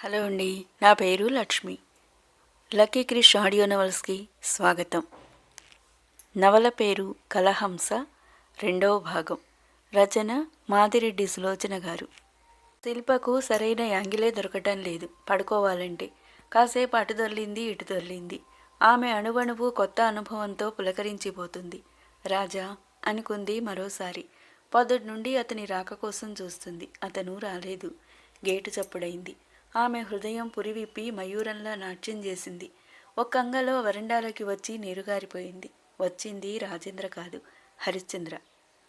Hello అండి నా పేరు లక్ష్మి. లక్కీ క్రిష్ ఆడియో నవల్స్కి స్వాగతం. నవల పేరు కలహంస రెండవ భాగం. రచన మాదిరెడ్డి సులోచన గారు. శిల్పకు సరైన యాంగిలే దొరకటం లేదు పడుకోవాలంటే. కాసేపు అటు దొర్లింది ఇటు దొర్లింది ఆమె అణువణువు కొత్త అనుభవంతో పులకరించిపోతుంది. రాజా అనుకుంది మరోసారి. పొద్దుటి నుండి అతని రాక కోసం చూస్తుంది. అతను రాలేదు. గేటు చప్పుడైంది. ఆమె హృదయం పురివిప్పి మయూరంలా నాట్యం చేసింది. ఒక అంగలో వరండాలోకి వచ్చి నీరుగారిపోయింది. వచ్చింది రాజేంద్ర కాదు హరిశ్చంద్ర.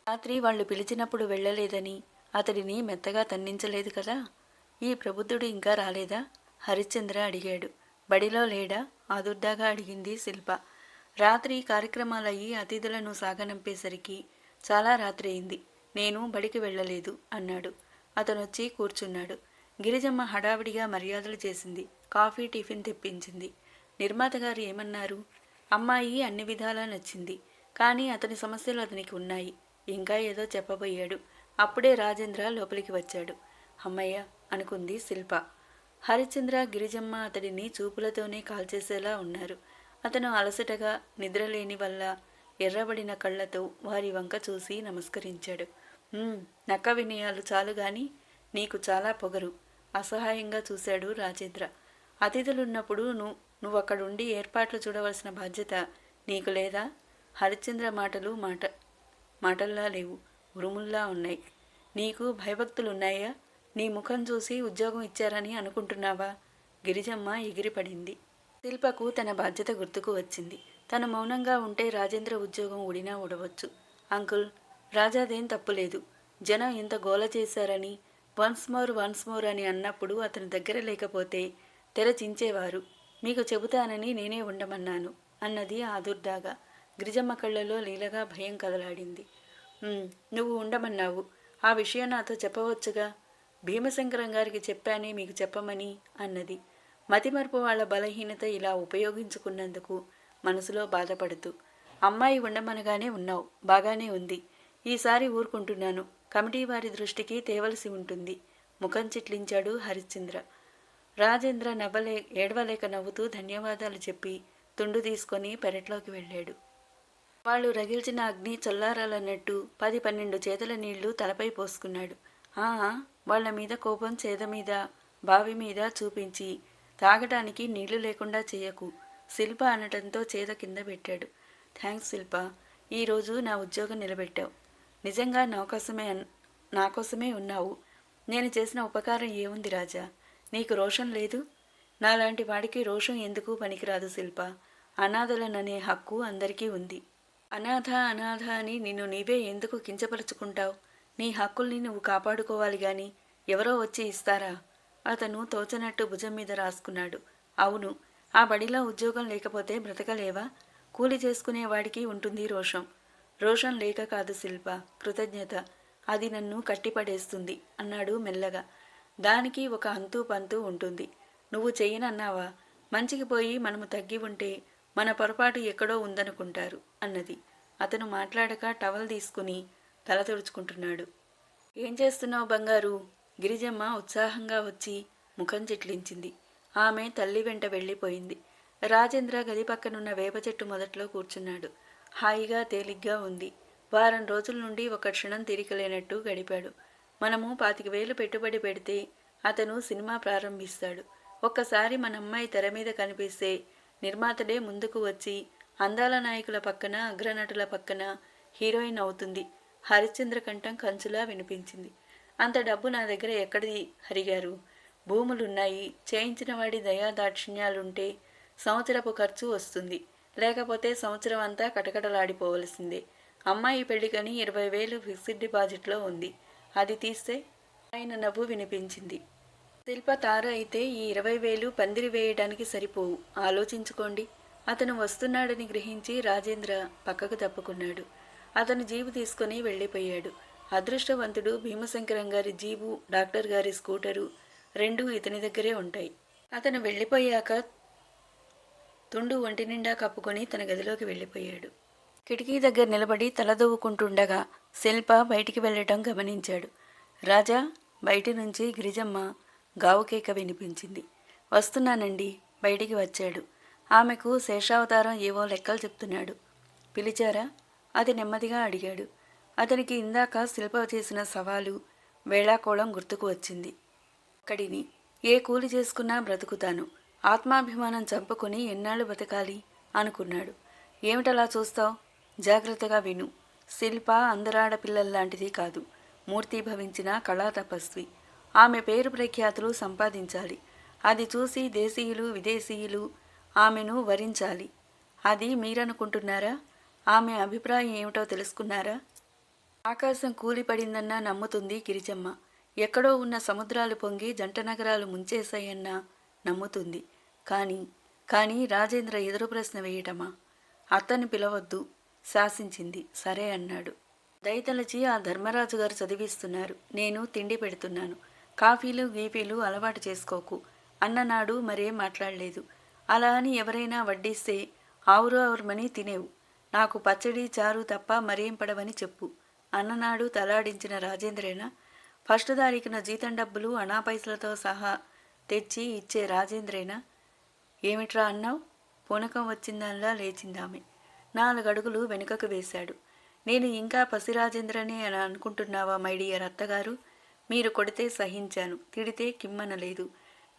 రాత్రి వాళ్ళు పిలిచినప్పుడు వెళ్ళలేదని అతడిని మెత్తగా తన్నించలేదు కదా? ఈ ప్రబుద్ధుడు ఇంకా రాలేదా? హరిశ్చంద్ర అడిగాడు. బడిలో లేడా? ఆదుర్దాగా అడిగింది శిల్ప. రాత్రి కార్యక్రమాలయ్యి అతిథులను సాగనంపేసరికి చాలా రాత్రి అయింది. నేను బడికి వెళ్ళలేదు అన్నాడు. అతనొచ్చి కూర్చున్నాడు. గిరిజమ్మ హడావిడిగా మర్యాదలు చేసింది. కాఫీ టిఫిన్ తెప్పించింది. నిర్మాత గారు ఏమన్నారు? అమ్మాయి అన్ని విధాలా నచ్చింది. కానీ అతని సమస్యలు అతనికి ఉన్నాయి. ఇంకా ఏదో చెప్పబోయాడు. అప్పుడే రాజేంద్ర లోపలికి వచ్చాడు. అమ్మయ్య అనుకుంది శిల్ప. హరిచంద్ర గిరిజమ్మ అతడిని చూపులతోనే కాల్చేసేలా ఉన్నారు. అతను అలసటగా నిద్రలేని వల్ల ఎర్రబడిన కళ్ళతో వారి వంక చూసి నమస్కరించాడు. నక్క వినయాలు చాలు గాని నీకు చాలా పొగరు. అసహాయంగా చూశాడు రాజేంద్ర. అతిథులున్నప్పుడు నువ్వు నువ్వు అక్కడుండి ఏర్పాట్లు చూడవలసిన బాధ్యత నీకు లేదా? హరిశ్చంద్ర మాటలు మాట మాటల్లా లేవు ఉరుముల్లా ఉన్నాయి. నీకు భయభక్తులున్నాయా? నీ ముఖం చూసి ఉద్యోగం ఇచ్చారని అనుకుంటున్నావా? గిరిజమ్మ ఎగిరిపడింది. శిల్పకు తన బాధ్యత గుర్తుకు వచ్చింది. తను మౌనంగా ఉంటే రాజేంద్ర ఉద్యోగం ఊడినా ఊడవచ్చు. అంకుల్ రాజాదేం తప్పులేదు. జనం ఇంత గోల చేశారని వన్స్ మోర్ వన్స్ మోర్ అని అన్నప్పుడు అతని దగ్గర లేకపోతే తెరచించేవారు. మీకు చెబుతానని నేనే ఉండమన్నాను అన్నది ఆదుర్దాగా గిరిజమ్మ కళ్ళలో లీలగా భయం కదలాడింది. నువ్వు ఉండమన్నావు. ఆ విషయం నాతో చెప్పవచ్చుగా? భీమశంకరం గారికి చెప్పానే మీకు చెప్పమని అన్నది. మతిమరుపు వాళ్ళ బలహీనత ఇలా ఉపయోగించుకున్నందుకు మనసులో బాధపడుతూ అమ్మాయి ఉండమనగానే ఉన్నావు బాగానే ఉంది. ఈసారి ఊరుకుంటున్నాను. కమిటీ వారి దృష్టికి తేవలసి ఉంటుంది. ముఖం చిట్లించాడు హరిశ్చంద్ర. రాజేంద్ర నవ్వలే ఏడవలేక నవ్వుతూ ధన్యవాదాలు చెప్పి తుండు తీసుకొని పెరట్లోకి వెళ్ళాడు. వాళ్ళు రగిల్చిన అగ్ని చల్లారాలన్నట్టు పది పన్నెండు చేతుల నీళ్ళు తలపై పోసుకున్నాడు. ఆ వాళ్ళ మీద కోపం చేద మీద బావి మీద చూపించి తాగటానికి నీళ్ళు లేకుండా చేయకు. శిల్ప అనటంతో చేద కింద పెట్టాడు. థ్యాంక్స్ శిల్ప ఈరోజు నా ఉద్యోగం నిలబెట్టావు. నిజంగా నా కోసమే నా కోసమే ఉన్నావు. నేను చేసిన ఉపకారం ఏముంది రాజా? నీకు రోషం లేదు? నాలాంటి వాడికి రోషం ఎందుకు పనికిరాదు శిల్ప? అనాథలననే హక్కు అందరికీ ఉంది. అనాథ అనాథ అని నిన్ను నీవే ఎందుకు కించపరుచుకుంటావు? నీ హక్కుల్ని నువ్వు కాపాడుకోవాలి గాని ఎవరో వచ్చి ఇస్తారా? అతను తోచనట్టు భుజం మీద రాసుకున్నాడు. అవును ఆ బడిలో ఉద్యోగం లేకపోతే బ్రతకలేవా? కూలి చేసుకునేవాడికి ఉంటుంది రోషం. రోషన్ లేక కాదు శిల్ప కృతజ్ఞత. అది నన్ను కట్టిపడేస్తుంది అన్నాడు మెల్లగా. దానికి ఒక అంతు పంతు ఉంటుంది. నువ్వు చెయ్యనన్నావా? మంచికి పోయి మనము తగ్గి ఉంటే మన పొరపాటు ఎక్కడో ఉందనుకుంటారు అన్నది. అతను మాట్లాడక టవల్ తీసుకుని తల తుడుచుకుంటున్నాడు. ఏం చేస్తున్నావు బంగారు? గిరిజమ్మ ఉత్సాహంగా వచ్చి ముఖం చిట్లించింది. ఆమె తల్లి వెంట వెళ్ళిపోయింది. రాజేంద్ర గది పక్కనున్న వేప చెట్టు మొదట్లో కూర్చున్నాడు. హాయిగా తేలిగ్గా ఉంది. వారం రోజుల నుండి ఒక క్షణం తీరికలేనట్టు గడిపాడు. మనము పాతిక వేలు పెట్టుబడి పెడితే అతను సినిమా ప్రారంభిస్తాడు. ఒక్కసారి మన అమ్మాయి తెర మీద కనిపిస్తే నిర్మాతడే ముందుకు వచ్చి అందాల నాయకుల పక్కన అగ్రనటుల పక్కన హీరోయిన్ అవుతుంది. హరిశ్చంద్ర కంఠం కంచులా వినిపించింది. అంత డబ్బు నా దగ్గర ఎక్కడిది? హరిగారు భూములున్నాయి. చేయించిన వాడి దయా దాక్షిణ్యాలుంటే సంవత్సరపు ఖర్చు వస్తుంది. లేకపోతే సంవత్సరం అంతా కటకటలాడిపోవలసిందే. అమ్మాయి పెళ్ళికని ఇరవై వేలు ఫిక్స్డ్ డిపాజిట్లో ఉంది. అది తీస్తే ఆయన నవ్వు వినిపించింది. శిల్ప తార అయితే ఈ ఇరవై వేలు పందిరి వేయడానికి సరిపోవు. ఆలోచించుకోండి. అతను వస్తున్నాడని గ్రహించి రాజేంద్ర పక్కకు తప్పుకున్నాడు. అతను జీబు తీసుకొని వెళ్ళిపోయాడు. అదృష్టవంతుడు భీమశంకరం గారి జీబు డాక్టర్ గారి స్కూటరు రెండూ ఇతని దగ్గరే ఉంటాయి. అతను వెళ్ళిపోయాక తుండు ఒంటి నిండా కప్పుకొని తన గదిలోకి వెళ్ళిపోయాడు. కిటికీ దగ్గర నిలబడి తలదూవుకుంటుండగా శిల్ప బయటికి వెళ్ళటం గమనించాడు. రాజా బయటి నుంచి గిరిజమ్మ గావుకేక వినిపించింది. వస్తున్నానండి బయటికి వచ్చాడు. ఆమెకు శేషావతారం ఏవో లెక్కలు చెప్తున్నాడు. పిలిచారా? అది నెమ్మదిగా అడిగాడు. అతనికి ఇందాక శిల్ప చేసిన సవాలు వేళాకోళం గుర్తుకు వచ్చింది. అక్కడిని ఏ కూలి చేసుకున్నా బ్రతుకుతాను. ఆత్మాభిమానం చంపుకుని ఎన్నాళ్ళు బతకాలి అనుకున్నాడు. ఏమిటలా చూస్తావు? జాగ్రత్తగా విను. శిల్ప అందరాడపిల్లల్లాంటిది కాదు. మూర్తి భవించిన కళా తపస్వి ఆమె పేరు ప్రఖ్యాతులు సంపాదించాలి. అది చూసి దేశీయులు విదేశీయులు ఆమెను వరించాలి. అది మీరనుకుంటున్నారా? ఆమె అభిప్రాయం ఏమిటో తెలుసుకున్నారా? ఆకాశం కూలిపడిందన్నా నమ్ముతుంది గిరిజమ్మ. ఎక్కడో ఉన్న సముద్రాలు పొంగి జంట నగరాలు ముంచేశాయన్నా నమ్ముతుంది. కానీ కానీ రాజేంద్ర ఎదురు ప్రశ్న వేయటమా? అత్తని పిలవద్దు శాసించింది. సరే అన్నాడు. దయతలచి ఆ ధర్మరాజు గారు చదివిస్తున్నారు. నేను తిండి పెడుతున్నాను. కాఫీలు గీఫీలు అలవాటు చేసుకోకు. అన్ననాడు మరేం మాట్లాడలేదు. అలా అని ఎవరైనా వడ్డిస్తే ఆవురు ఆవురమని తినేవు. నాకు పచ్చడి చారు తప్ప మరేం పడవని చెప్పు. అన్ననాడు తలాడించిన రాజేంద్రేనా? ఫస్ట్ తారీఖున జీతం డబ్బులు అనాపైసలతో సహా తెచ్చి ఇచ్చే రాజేంద్రేనా? ఏమిట్రా అన్నావు? పూనకం వచ్చిందల్లా లేచిందామె. నాలుగు అడుగులు వెనుకకు వేశాడు. నేను ఇంకా పసిరాజేంద్రనే అని అనుకుంటున్నావా మై డియర్ అత్తగారు? మీరు కొడితే సహించాను తిడితే కిమ్మనలేదు.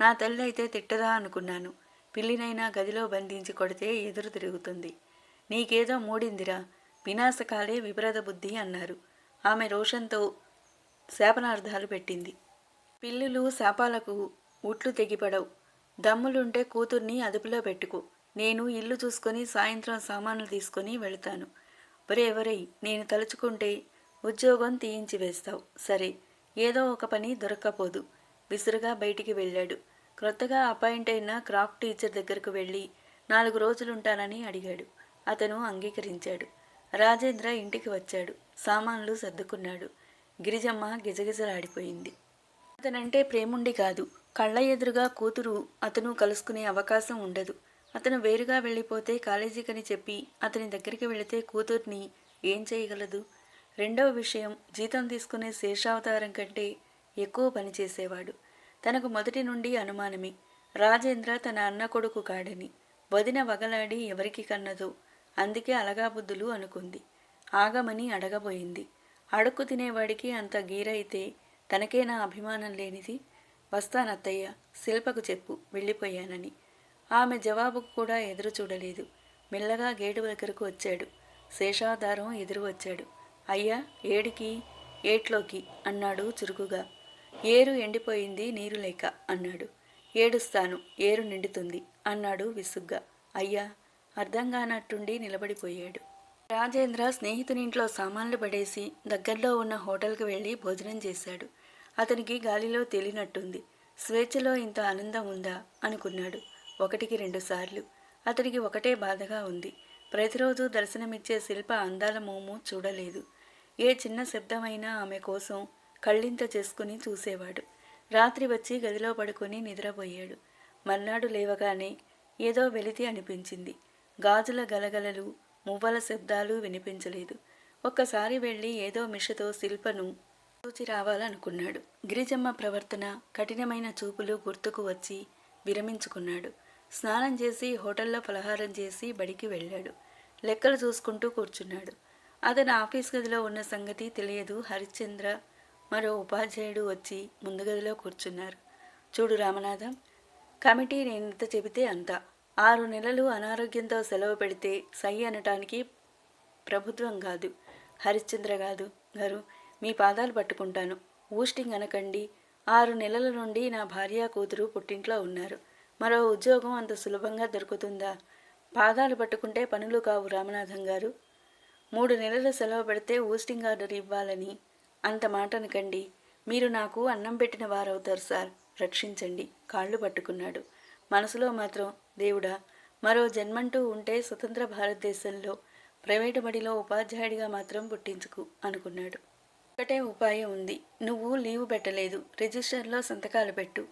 నా తల్లి అయితే తిట్టదా అనుకున్నాను. పిల్లినైనా గదిలో బంధించి కొడితే ఎదురు తిరుగుతుంది. నీకేదో మూడిందిరా వినాశకాలే విపరీత బుద్ధి అన్నారు. ఆమె రోషంతో శాపనార్థాలు పెట్టింది. పిల్లులు శాపాలకు ఉట్లు తెగిపడవు. దమ్ములుంటే కూతుర్ని అదుపులో పెట్టుకో. నేను ఇల్లు చూసుకొని సాయంత్రం సామాన్లు తీసుకొని వెళతాను. ఒరే ఎవరై నేను తలుచుకుంటే ఉద్యోగం తీయించి వేస్తావు. సరే ఏదో ఒక పని దొరక్కపోదు. విసురుగా బయటికి వెళ్ళాడు. క్రొత్తగా అపాయింట్ అయిన క్రాఫ్ట్ టీచర్ దగ్గరకు వెళ్ళి నాలుగు రోజులుంటానని అడిగాడు. అతను అంగీకరించాడు. రాజేంద్ర ఇంటికి వచ్చాడు. సామాన్లు సర్దుకున్నాడు. గిరిజమ్మ గిజగిజలాడిపోయింది. అతనంటే ప్రేముండి కాదు. కళ్ళ ఎదురుగా కూతురు అతను కలుసుకునే అవకాశం ఉండదు. అతను వేరుగా వెళ్ళిపోతే కాలేజీకని చెప్పి అతని దగ్గరికి వెళితే కూతుర్ని ఏం చేయగలదు? రెండవ విషయం జీతం తీసుకునే శేషావతారం కంటే ఎక్కువ పని చేసేవాడు. తనకు మొదటి నుండి అనుమానమే. రాజేంద్ర తన అన్న కొడుకు కాడని. వదిన వగలాడి ఎవరికి కన్నదో అందుకే అలగాబుద్ధులు అనుకుంది. ఆగమని అడగబోయింది. అడుక్కు తినేవాడికి అంత గీరైతే తనకే నా అభిమానం లేనిది వస్తానత్తయ్య శిల్పకు చెప్పు వెళ్ళిపోయానని. ఆమె జవాబుకు కూడా ఎదురు చూడలేదు. మెల్లగా గేటు దగ్గరకు వచ్చాడు. శేషాధారం ఎదురు వచ్చాడు. అయ్యా ఏడికి? ఏట్లోకి? అన్నాడు చురుకుగా. ఏరు ఎండిపోయింది నీరు లేక అన్నాడు. ఏడుస్తాను ఏరు నిండుతుంది అన్నాడు విసుగ్గా. అయ్యా అర్థం కానట్టుండి నిలబడిపోయాడు. రాజేంద్ర స్నేహితునింట్లో సామాన్లు పడేసి దగ్గరలో ఉన్న హోటల్కి వెళ్ళి భోజనం చేశాడు. అతనికి గాలిలో తేలినట్టుంది. స్వేచ్ఛలో ఇంత ఆనందం ఉందా? అనుకున్నాడు. ఒకటికి రెండు సార్లు. అతనికి ఒకటే బాధగా ఉంది. ప్రతిరోజు దర్శనమిచ్చే శిల్ప అందాల మోము చూడలేదు. ఏ చిన్న శబ్దమైనా ఆమె కోసం కళ్ళింత చేసుకుని చూసేవాడు. రాత్రి వచ్చి గదిలో పడుకుని నిద్రపోయాడు. మర్నాడు లేవగానే ఏదో వెలితి అనిపించింది. గాజుల గలగలలు మువ్వల శబ్దాలు వినిపించలేదు. ఒక్కసారి వెళ్ళి ఏదో మిషతో శిల్పను చూచి రావాలనుకున్నాడు. గిరిజమ్మ ప్రవర్తన కఠినమైన చూపులు గుర్తుకు వచ్చి విరమించుకున్నాడు. స్నానం చేసి హోటల్లో పలహారం చేసి బడికి వెళ్ళాడు. లెక్కలు చూసుకుంటూ కూర్చున్నాడు. అతను ఆఫీస్ గదిలో ఉన్న సంగతి తెలియదు. హరిశ్చంద్ర మరో ఉపాధ్యాయుడు వచ్చి ముందు గదిలో కూర్చున్నారు. చూడు రామనాథం కమిటీ నేనెంత చెబితే అంత. ఆరు నెలలు అనారోగ్యంతో సెలవు పెడితే సై అనటానికి ప్రభుత్వం కాదు. హరిశ్చంద్ర కాదు. గారు మీ పాదాలు పట్టుకుంటాను. ఊస్టింగ్ అనకండి. ఆరు నెలల నుండి నా భార్య కూతురు పుట్టింట్లో ఉన్నారు. మరో ఉద్యోగం అంత సులభంగా దొరుకుతుందా? పాదాలు పట్టుకుంటే పనులు కావు రామనాథం గారు. మూడు నెలలు సెలవు పెడితే ఊస్టింగ్ ఆర్డర్ ఇవ్వాలని. అంత మాట అనకండి. మీరు నాకు అన్నం పెట్టిన వారవుతారు సార్. రక్షించండి. కాళ్ళు పట్టుకున్నాడు. మనసులో మాత్రం దేవుడా మరో జన్మంటూ ఉంటే స్వతంత్ర భారతదేశంలో ప్రైవేటు బడిలో ఉపాధ్యాయుడిగా మాత్రం పుట్టించుకు అనుకున్నాడు. ఒక్కటే ఉపాయం ఉంది. నువ్వు లీవు పెట్టలేదు. రిజిస్టర్లో సంతకాలు పెట్టు.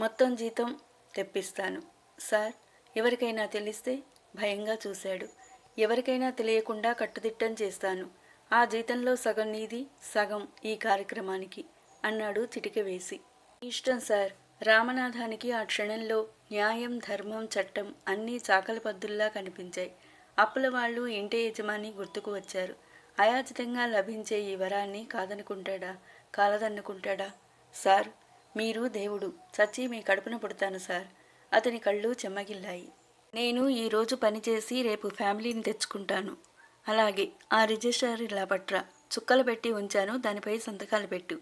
మొత్తం జీతం తెప్పిస్తాను. సార్ ఎవరికైనా తెలిస్తే భయంగా చూశాడు. ఎవరికైనా తెలియకుండా కట్టుదిట్టం చేస్తాను. ఆ జీతంలో సగం నీది సగం ఈ కార్యక్రమానికి అన్నాడు చిటిక వేసి. ఇష్టం సార్. రామనాథానికి ఆ క్షణంలో న్యాయం ధర్మం చట్టం అన్నీ చాకలి పద్దుల్లా కనిపించాయి. అప్పుల వాళ్ళు ఇంటి యజమాని గుర్తుకు వచ్చారు. అయాచితంగా లభించే ఈ వరాన్ని కాదనుకుంటాడా? కాలదన్నుకుంటాడా? సార్ మీరు దేవుడు. చచ్చి మీ కడుపున పుడతాను సార్. అతని కళ్ళు చెమ్మగిల్లాయి. నేను ఈరోజు పనిచేసి రేపు ఫ్యామిలీని తెచ్చుకుంటాను. అలాగే ఆ రిజిస్టర్ ఇలా పట్రా చుక్కలు పెట్టి ఉంచాను దానిపై సంతకాలు పెట్టు.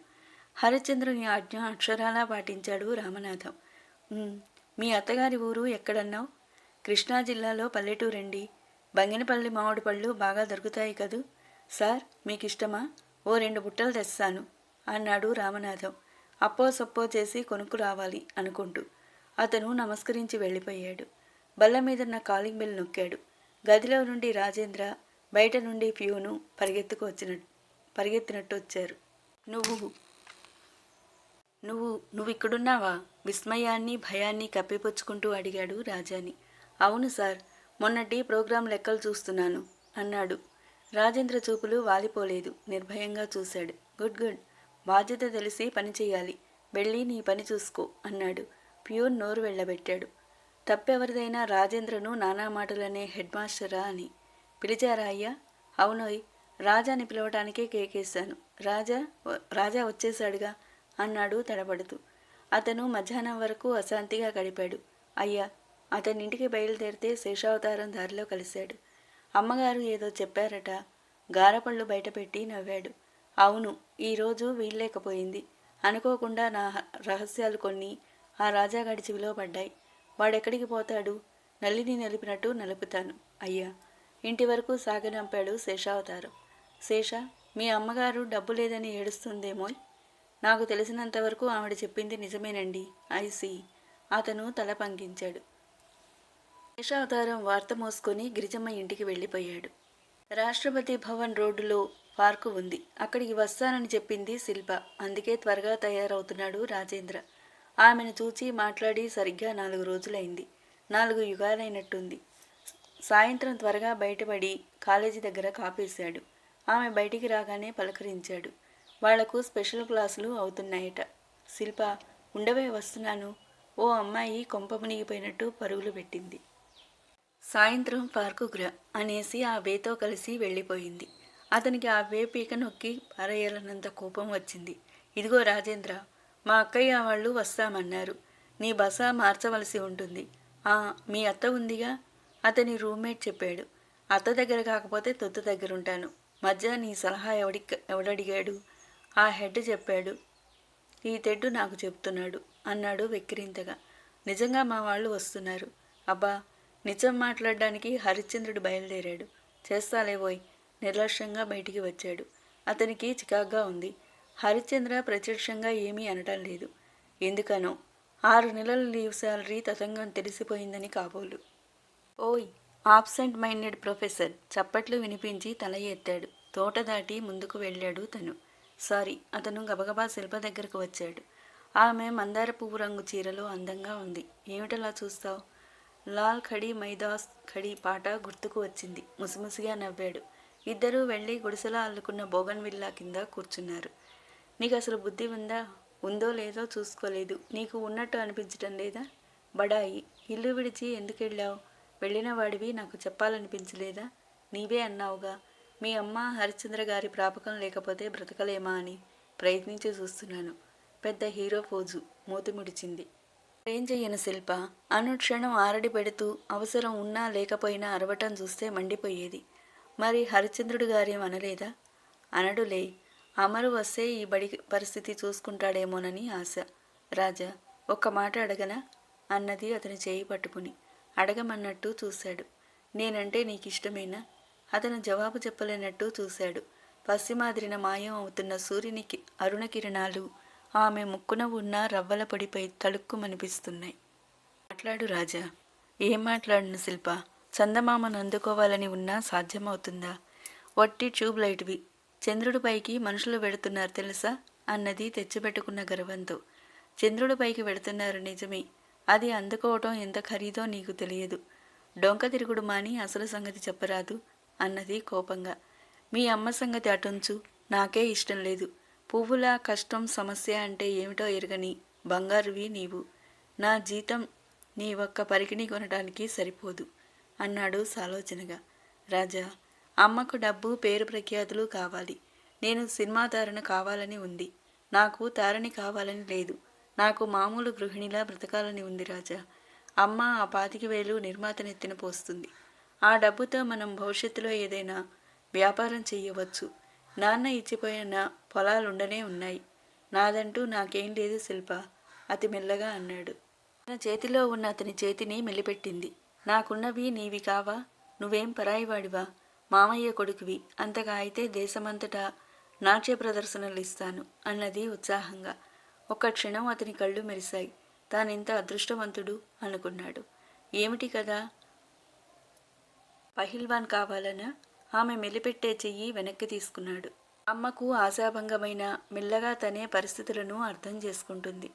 హరిశ్చంద్రుని ఆజ్ఞ అక్షరాలా పాటించాడు రామనాథం. మీ అత్తగారి ఊరు ఎక్కడన్నావు? కృష్ణా జిల్లాలో పల్లెటూరండి. బంగినపల్లి మామిడి పళ్ళు బాగా దొరుకుతాయి కదూ? సార్ మీకు ఇష్టమా ఓ రెండు బుట్టలు తెస్తాను అన్నాడు రామనాథం. అప్పో సప్పో చేసి కొనుక్కు రావాలి అనుకుంటూ. అతను నమస్కరించి వెళ్ళిపోయాడు. బల్ల మీదున్న కాలింగ్ బెల్ నొక్కాడు. గదిలో నుండి రాజేంద్ర బయట నుండి ప్యూను పరిగెత్తుకు వచ్చిన పరిగెత్తినట్టు వచ్చారు నువ్వు నువ్వు నువ్వు ఇక్కడున్నావా విస్మయాన్ని భయాన్ని కప్పిపుచ్చుకుంటూ అడిగాడు రాజాని. అవును సార్ మొన్నటి ప్రోగ్రాం లెక్కలు చూస్తున్నాను అన్నాడు. రాజేంద్ర చూపులు వాలిపోలేదు. నిర్భయంగా చూశాడు. Good good. బాధ్యత తెలిసి పని చేయాలి వెళ్ళి నీ పని చూసుకో అన్నాడు. ప్యూర్ నోరు వెళ్ళబెట్టాడు. తప్పెవరిదైనా రాజేంద్రను నానా మాటలనే హెడ్ మాస్టరా అని. పిలిచారా అయ్యా? అవునోయ్. రాజాని పిలవటానికే కేకేశాను. రాజా రాజా వచ్చేశాడుగా అన్నాడు తడబడుతూ. అతను మధ్యాహ్నం వరకు అశాంతిగా గడిపాడు. అయ్యా. అతనింటికి బయలుదేరితే శేషావతారం దారిలో కలిశాడు. అమ్మగారు ఏదో చెప్పారట. గారపళ్ళు బయటపెట్టి నవ్వాడు. అవును ఈరోజు వీల్లేకపోయింది. అనుకోకుండా నా రహస్యాలు కొన్ని ఆ రాజాగాడి చెవిలో పడ్డాయి. వాడెక్కడికి పోతాడు? నల్లిని నలిపినట్టు నలుపుతాను. అయ్యా ఇంటి వరకు సాగనంపాడు శేషావతారం. శేష మీ అమ్మగారు డబ్బు లేదని ఏడుస్తుందేమో? నాకు తెలిసినంతవరకు ఆవిడ చెప్పింది నిజమేనండి. ఐసి అతను తల పంకించాడు శేషావతారం వార్త మోసుకొని గిరిజమ్మ ఇంటికి వెళ్ళిపోయాడు. రాష్ట్రపతి భవన్ రోడ్డులో పార్కు ఉంది. అక్కడికి వస్తానని చెప్పింది శిల్ప. అందుకే త్వరగా తయారవుతున్నాడు రాజేంద్ర. ఆమెను చూచి మాట్లాడి సరిగ్గా నాలుగు రోజులైంది. నాలుగు యుగాలైనట్టుంది. సాయంత్రం త్వరగా బయటపడి కాలేజీ దగ్గర కాపేశాడు. ఆమె బయటికి రాగానే పలకరించాడు. వాళ్ళకు స్పెషల్ క్లాసులు అవుతున్నాయట. శిల్ప ఉండవే వస్తున్నాను. ఓ అమ్మాయి కొంప మునిగిపోయినట్టు పరుగులు పెట్టింది. సాయంత్రం పార్కుగ్రా అనేసి ఆ వేతో కలిసి వెళ్ళిపోయింది. అతనికి ఆ వే పీక నొక్కి పారేయాలన్నంత కోపం వచ్చింది. ఇదిగో రాజేంద్ర మా అక్కయ్య వాళ్ళు వస్తామన్నారు. నీ బస మార్చవలసి ఉంటుంది. ఆ మీ అత్త ఉందిగా? అతని రూమ్మేట్ చెప్పాడు. అత్త దగ్గర కాకపోతే తొత్తు దగ్గర ఉంటాను మధ్య నీ సలహా ఎవడి ఎవడడిగాడు? ఆ హెడ్ చెప్పాడు. ఈ తెడ్డు నాకు చెప్తున్నాడు అన్నాడు వెక్కిరింతగా. నిజంగా మా వాళ్ళు వస్తున్నారు. అబ్బా నిజం మాట్లాడడానికి హరిశ్చంద్రుడు బయలుదేరాడు. చేస్తాలేవోయ్ నిర్లక్ష్యంగా బయటికి వచ్చాడు. అతనికి చికాగ్గా ఉంది. హరిశ్చంద్ర ప్రత్యక్షంగా ఏమీ అనటం లేదు. ఎందుకనో ఆరు నెలల లీవ్ శాలరీ తతంగం తెలిసిపోయిందని కాబోలు. ఓయ్ ఆబ్సెంట్ మైండెడ్ ప్రొఫెసర్ చప్పట్లు వినిపించి తల ఎత్తాడు. తోట దాటి ముందుకు వెళ్ళాడు తను. సారీ అతను గబగబా శిల్ప దగ్గరకు వచ్చాడు. ఆమె మందార పువ్వు రంగు చీరలో అందంగా ఉంది. ఏమిటలా చూస్తావు? లాల్ ఖడీ మైదాస్ ఖడీ పాట గుర్తుకు వచ్చింది. ముసిముసిగా నవ్వాడు. ఇద్దరూ వెళ్ళి గుడిసెలో అల్లుకున్న బోగన్ విల్లా కింద కూర్చున్నారు. నీకు అసలు బుద్ధి ఉందా? ఉందో లేదో చూసుకోలేదు. నీకు ఉన్నట్టు అనిపించటం లేదా? బడాయి ఇల్లు విడిచి ఎందుకు వెళ్ళావు? వెళ్ళిన వాడివి నాకు చెప్పాలనిపించలేదా? నీవే అన్నావుగా. మీ అమ్మ హరిశ్చంద్ర గారి ప్రాపకం లేకపోతే బ్రతకలేమా అని ప్రయత్నించి చూస్తున్నాను. పెద్ద హీరో పోజు మూతి ముడిచింది. ఏం చెయ్యను శిల్ప? అనుక్షణం ఆరడి పెడుతూ అవసరం ఉన్నా లేకపోయినా అరవటం చూస్తే మండిపోయేది. మరి హరిశ్చంద్రుడు గారేం అనలేదా? అనడులే. అమరు వస్తే ఈ బడి పరిస్థితి చూసుకుంటాడేమోనని ఆశ. రాజా ఒక్క మాట అడగనా? అన్నది అతని చేయి పట్టుకుని. అడగమన్నట్టు చూశాడు. నేనంటే నీకు ఇష్టమేనా అతను జవాబు చెప్పలేనట్టు చూశాడు. పశ్చిమాదిరిన మాయం అవుతున్న సూర్యుని కి- అరుణ కిరణాలు ఆమె ముక్కున ఉన్న రవ్వల పొడిపై తళుక్కుమనిపిస్తున్నాయి మాట్లాడు రాజా. ఏం మాట్లాడను శిల్ప? చందమామను అందుకోవాలని ఉన్నా సాధ్యమవుతుందా? వట్టి ట్యూబ్ లైట్వి. చంద్రుడి పైకి మనుషులు వెడుతున్నారు తెలుసా? అన్నది తెచ్చిపెట్టుకున్న గర్వంతో. చంద్రుడి పైకి వెడుతున్నారు నిజమే. అది అందుకోవటం ఎంత ఖరీదో నీకు తెలియదు. డొంక తిరుగుడు మాని అసలు సంగతి చెప్పరాదు అన్నది కోపంగా. మీ అమ్మ సంగతి అటుంచు. నాకే ఇష్టం లేదు. పువ్వుల కష్టం సమస్య అంటే ఏమిటో ఎరగని బంగారువి నీవు. నా జీతం నీ ఒక్క పరికిణి కొనడానికి సరిపోదు అన్నాడు సాలోచనగా. రాజా అమ్మకు డబ్బు పేరు ప్రఖ్యాతులు కావాలి. నేను సినిమా తారణ కావాలని ఉంది. నాకు తారని కావాలని లేదు. నాకు మామూలు గృహిణిలా బ్రతకాలని ఉంది రాజా. అమ్మ ఆ పాతిక వేలు నిర్మాత నెత్తిన పోస్తుంది. ఆ డబ్బుతో మనం భవిష్యత్తులో ఏదైనా వ్యాపారం చేయవచ్చు నాన్న ఇచ్చిపోయిన పొలాలుండనే ఉన్నాయి. నాదంటూ నాకేం లేదు శిల్ప అతి మెల్లగా అన్నాడు. తన చేతిలో ఉన్న అతని చేతిని మెల్లిపెట్టింది నాకున్నవి నీవి కావా? నువ్వేం పరాయివాడివా? మామయ్య కొడుకువి. అంతగా అయితే దేశమంతటా నాట్య ప్రదర్శనలు ఇస్తాను అన్నది ఉత్సాహంగా. ఒక్క క్షణం అతని కళ్ళు మెరిశాయి. తానెంత అదృష్టవంతుడు? అనుకున్నాడు. ఏమిటి కదా? పహిల్వాన్ కావాలనా? ఆమె మెలిపెట్టే చెయ్యి వెనక్కి తీసుకున్నాడు. అమ్మకు ఆశాభంగమైన మెల్లగా తనే పరిస్థితులను అర్థం చేసుకుంటుంది.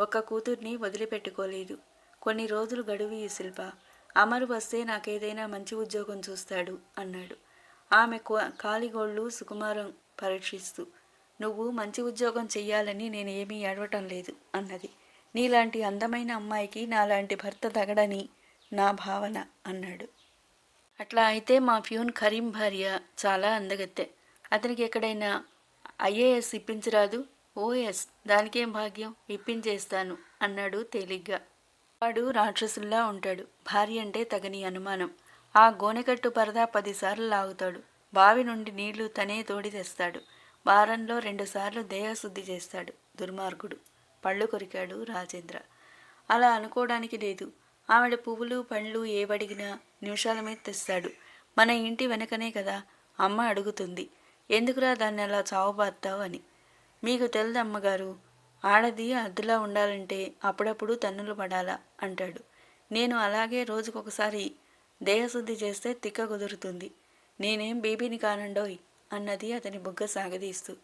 ఒక్క కూతుర్ని వదిలిపెట్టుకోలేదు. కొన్ని రోజులు గడువు ఈ శిల్ప. అమరు వస్తే నాకేదైనా మంచి ఉద్యోగం చూస్తాడు అన్నాడు. ఆమె కాలిగోళ్ళు సుకుమారం పరీక్షిస్తూ నువ్వు మంచి ఉద్యోగం చెయ్యాలని నేను ఏమీ ఏడవటం లేదు అన్నది. నీలాంటి అందమైన అమ్మాయికి నాలాంటి భర్త తగడని నా భావన అన్నాడు. అట్లా అయితే మా ఫ్యూన్ కరీం భార్య చాలా అందగత్తె. అతనికి ఎక్కడైనా ఐఏఎస్ ఇప్పించరాదు? ఓఎస్ దానికేం భాగ్యం? ఇప్పించేస్తాను అన్నాడు తేలిగ్గా. వాడు రాక్షసుల్లా ఉంటాడు. భార్య అంటే తగని అనుమానం. ఆ గోనెకట్టు పరదా పదిసార్లు లాగుతాడు. బావి నుండి నీళ్ళు తనే తోడి తెస్తాడు. వారంలో రెండుసార్లు దేహశుద్ధి చేస్తాడు దుర్మార్గుడు. పళ్ళు కొరికాడు రాజేంద్ర. అలా అనుకోవడానికి లేదు. ఆవిడ పువ్వులు పండ్లు ఏవడిగినా నిమిషాల మీద తెస్తాడు. మన ఇంటి వెనకనే కదా అమ్మ అడుగుతుంది. ఎందుకురా దాన్ని అలా చావబాస్తావు అని. మీకు తెలుదు అమ్మగారు ఆడది అద్దులా ఉండాలంటే అప్పుడప్పుడు తన్నులు పడాలా? అంటాడు. నేను అలాగే రోజుకొకసారి దేహశుద్ధి చేస్తే తిక్క కుదురుతుంది. నేనేం బీబీని కానండోయ్ అన్నది అతని బుగ్గ సాగదీస్తూ.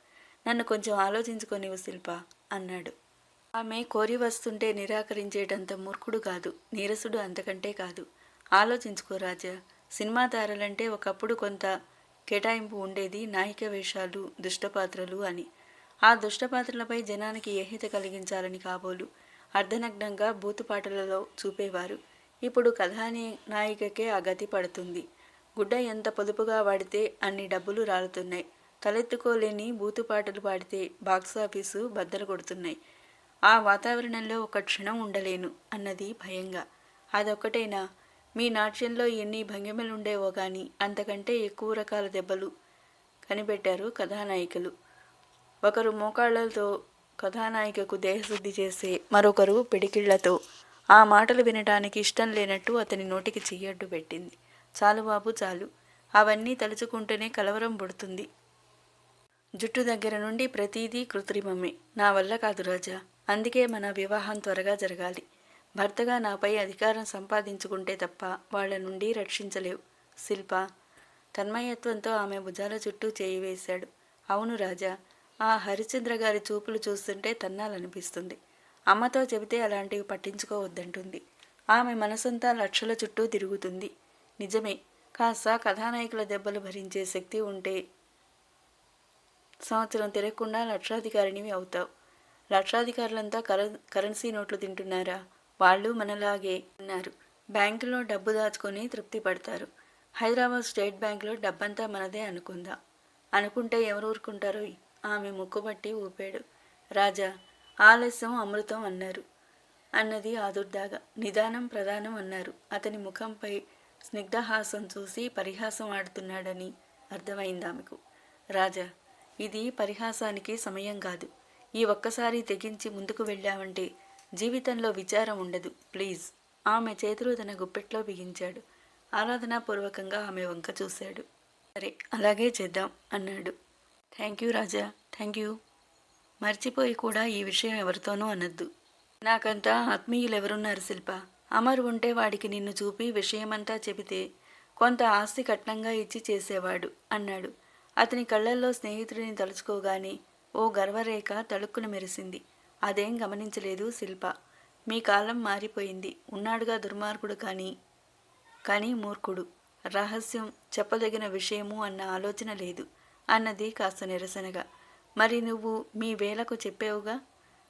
నన్ను కొంచెం ఆలోచించుకొనివు శిల్ప అన్నాడు. ఆమె కోరి వస్తుంటే నిరాకరించేటంత మూర్ఖుడు కాదు నీరసుడు అంతకంటే కాదు. ఆలోచించుకో రాజా సినిమా తారలంటే ఒకప్పుడు కొంత కేటాయింపు ఉండేది నాయిక వేషాలు దుష్టపాత్రలు అని. ఆ దుష్టపాత్రలపై జనానికి ఏహిత కలిగించాలని కాబోలు. అర్ధనగ్నంగా బూతుపాటలలో చూపేవారు. ఇప్పుడు కథాని నాయికకే ఆ గతి పడుతుంది. గుడ్డ ఎంత పొదుపుగా వాడితే అన్ని డబ్బులు రాలుతున్నాయి. తలెత్తుకోలేని బూతుపాటలు పాడితే బాక్సాఫీసు బద్దలు కొడుతున్నాయి. ఆ వాతావరణంలో ఒక క్షణం ఉండలేను అన్నది భయంగా. అదొక్కటేనా? మీ నాట్యంలో ఎన్ని భంగిమలుండేవో కానీ అంతకంటే ఎక్కువ రకాల దెబ్బలు కనిపెట్టారు కథానాయికలు. ఒకరు మోకాళ్ళతో కథానాయికకు దేహశుద్ధి చేసే మరొకరు పిడికిళ్ళతో. ఆ మాటలు వినటానికి ఇష్టం లేనట్టు అతని నోటికి చెయ్యడ్డు పెట్టింది. చాలు బాబు చాలు. అవన్నీ తలుచుకుంటేనే కలవరం పుడుతుంది. జుట్టు దగ్గర నుండి ప్రతీదీ కృత్రిమమే. నా వల్ల కాదు రాజా. అందుకే మన వివాహం త్వరగా జరగాలి. భర్తగా నాపై అధికారం సంపాదించుకుంటే తప్ప వాళ్ళ నుండి రక్షించలేవు. శిల్ప తన్మయత్వంతో ఆమె భుజాల చుట్టూ చేయి వేశాడు. అవును రాజా ఆ హరిశ్చంద్ర గారి చూపులు చూస్తుంటే తన్నాలనిపిస్తుంది. అమ్మతో చెబితే అలాంటివి పట్టించుకోవద్దంటుంది. ఆమె మనసంతా లక్షల చుట్టూ తిరుగుతుంది. నిజమే కాస్త కథానాయకుల దెబ్బలు భరించే శక్తి ఉంటే సంవత్సరం తిరగకుండా లక్షాధికారినివి అవుతావు. లక్షాధికారులంతా కర కరెన్సీ నోట్లు తింటున్నారా? వాళ్ళు మనలాగే ఉన్నారు. బ్యాంకులో డబ్బు దాచుకొని తృప్తి పడతారు. హైదరాబాద్ స్టేట్ బ్యాంకులో డబ్బంతా మనదే అనుకుందా? అనుకుంటే ఎవరు ఊరుకుంటారో ఆమె ముక్కుబట్టి ఊపాడు. రాజా ఆలస్యం అమృతం అన్నారు. అన్నది ఆదుర్దాగా. నిదానం ప్రధానం అన్నారు. అతని ముఖంపై స్నిగ్ధహాసం చూసి పరిహాసం ఆడుతున్నాడని అర్థమైంది ఆమెకు. రాజా ఇది పరిహాసానికి సమయం కాదు. ఈ ఒక్కసారి తెగించి ముందుకు వెళ్ళామంటే జీవితంలో విచారం ఉండదు. ప్లీజ్. ఆమె చేతులు తన గుప్పెట్లో బిగించాడు. ఆరాధనాపూర్వకంగా ఆమె వంక చూశాడు. సరే అలాగే చేద్దాం అన్నాడు. Thank you Raja. Thank you. మర్చిపోయి కూడా ఈ విషయం ఎవరితోనూ అనద్దు. నాకంతా ఆత్మీయులు ఎవరున్నారు శిల్ప? అమరు ఉంటే వాడికి నిన్ను చూపి విషయమంతా చెబితే కొంత ఆస్తి కట్నంగా ఇచ్చి చేసేవాడు అన్నాడు. అతని కళ్ళల్లో స్నేహితుడిని తలుచుకోగానే ఓ గర్వరేఖ తళుక్కున మెరిసింది. అదేం గమనించలేదు శిల్ప. మీ కాలం మారిపోయింది. ఉన్నాడుగా దుర్మార్గుడు కానీ కానీ మూర్ఖుడు. రహస్యం చెప్పదగిన విషయము అన్న ఆలోచన లేదు. అన్నది కాస్త నిరసనగా. మరి నువ్వు మీ వేలకు చెప్పేవుగా?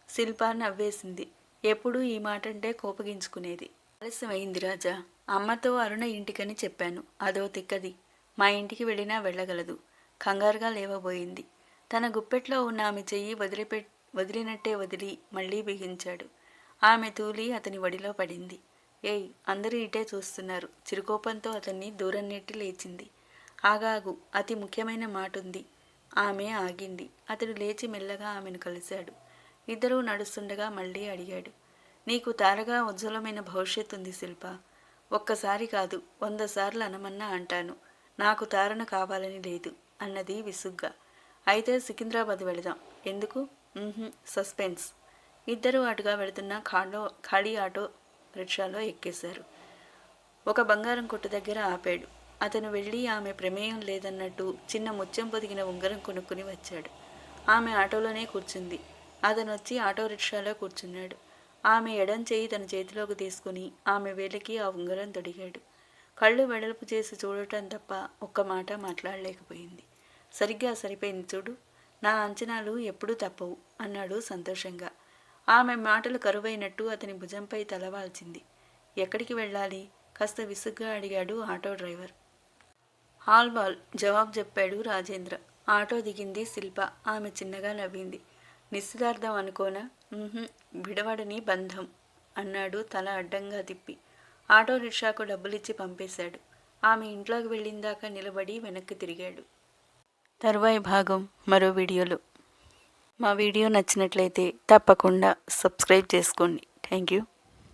శిల్ప నవ్వేసింది. ఎప్పుడూ ఈ మాట అంటే కోపగించుకునేది. ఆలస్యమైంది రాజా. అమ్మతో అరుణ ఇంటికని చెప్పాను. అదో తిక్కది. మా ఇంటికి వెళ్ళినా వెళ్ళగలదు. కంగారుగా లేవబోయింది. తన గుప్పెట్లో ఉన్న ఆమె చెయ్యి వదిలిపెట్టి వదిలినట్టే వదిలి మళ్ళీ బిగించాడు. ఆమె తూలి అతని వడిలో పడింది. ఏయ్ అందరూ ఇటే చూస్తున్నారు. చిరుకోపంతో అతన్ని దూరం నెట్టి లేచింది. ఆగాగు అతి ముఖ్యమైన మాట ఉంది ఆమె ఆగింది. అతడు లేచి మెల్లగా ఆమెను కలిశాడు. ఇద్దరూ నడుస్తుండగా మళ్ళీ అడిగాడు. నీకు తారగా ఉజ్వలమైన భవిష్యత్తు ఉంది శిల్ప. ఒక్కసారి కాదు వంద సార్లు అనమన్నా అంటాను. నాకు తారణ కావాలని లేదు అన్నది విసుగ్గా. అయితే సికింద్రాబాద్ వెళదాం. ఎందుకు? సస్పెన్స్. ఇద్దరు అటుగా వెళుతున్న ఖాళీ ఖాళీ ఆటో రిక్షాలో ఎక్కేశారు. ఒక బంగారం కొట్టు దగ్గర ఆపాడు. అతను వెళ్ళి ఆమె ప్రమేయం లేదన్నట్టు చిన్న ముత్యం పొదిగిన ఉంగరం కొనుక్కుని వచ్చాడు. ఆమె ఆటోలోనే కూర్చుంది. అతను వచ్చి ఆటో రిక్షాలో కూర్చున్నాడు. ఆమె ఎడం చేయి తన చేతిలోకి తీసుకుని ఆమె వేలికి ఆ ఉంగరం తొడిగాడు. కళ్ళు వెడల్పు చేసి చూడటం తప్ప ఒక్క మాట మాట్లాడలేకపోయింది. సరిగ్గా సరిపోయింది చూడు. నా అంచనాలు ఎప్పుడూ తప్పవు అన్నాడు సంతోషంగా. ఆమె మాటలు కరువైనట్టు అతని భుజంపై తలవాల్చింది. ఎక్కడికి వెళ్ళాలి? కాస్త విసుగ్గా అడిగాడు ఆటో డ్రైవర్. హాల్ బాల్ జవాబు చెప్పాడు రాజేంద్ర. ఆటో దిగింది శిల్ప. ఆమె చిన్నగా నవ్వింది. నిశ్చితార్థం అనుకోనా? బిడవడని బంధం అన్నాడు తల అడ్డంగా తిప్పి. ఆటో రిక్షాకు డబ్బులిచ్చి పంపేశాడు. ఆమె ఇంట్లోకి వెళ్ళిందాకా నిలబడి వెనక్కి తిరిగాడు. తరువాయి భాగం మరో వీడియోలో. మా వీడియో నచ్చినట్లయితే తప్పకుండా సబ్స్క్రైబ్ చేసుకోండి. Thank you.